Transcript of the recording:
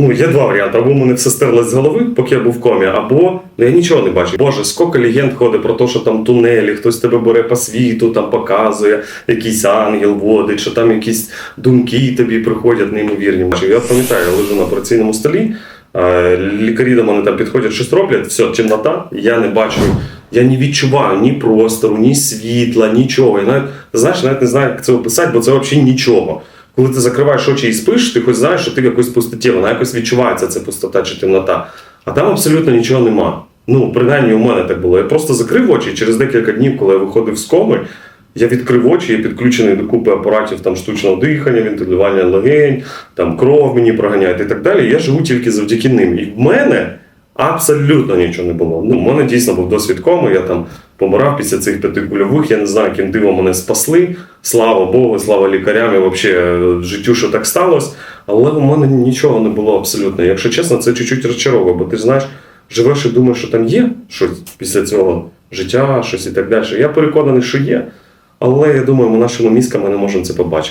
Ну, є два варіанти. Або мене все стерлось з голови, поки я був в комі, або ну, я нічого не бачив. Боже, скільки легенд ходить про те, що там тунелі, хтось тебе бере по світу, там показує, якийсь ангел водить, що там якісь думки тобі приходять неймовірні. Я пам'ятаю, я лежу на операційному столі, лікарі до мене там підходять, щось роблять, все, темнота, я не бачу. Я не відчуваю ні простору, ні світла, нічого. Я навіть, знаєш, навіть не знаю, як це описати, бо це взагалі нічого. Коли ти закриваєш очі і спиш, ти хоч знаєш, що ти в якоїсь пустоті, вона якось відчувається, це пустота чи темнота. А там абсолютно нічого нема. Ну, принаймні у мене так було. Я просто закрив очі і через декілька днів, коли я виходив з коми, я відкрив очі, я підключений до купи апаратів там, штучного дихання, вентилювання легень, там кров мені проганяють і так далі. Я живу тільки завдяки ним. І в мене абсолютно нічого не було. Ну, у мене дійсно був досвід коми, я там помирав після цих п'яти кульових, я не знаю, яким дивом мене спасли. Слава Богу, слава лікарям і взагалі життю, що так сталося. Але у мене нічого не було абсолютно. Якщо чесно, це чуть-чуть розчаровує, бо ти знаєш, живеш і думаєш, що там є щось після цього життя, щось і так далі. Я переконаний, що є. Але я думаю, ми нашими мізками не можемо це побачити.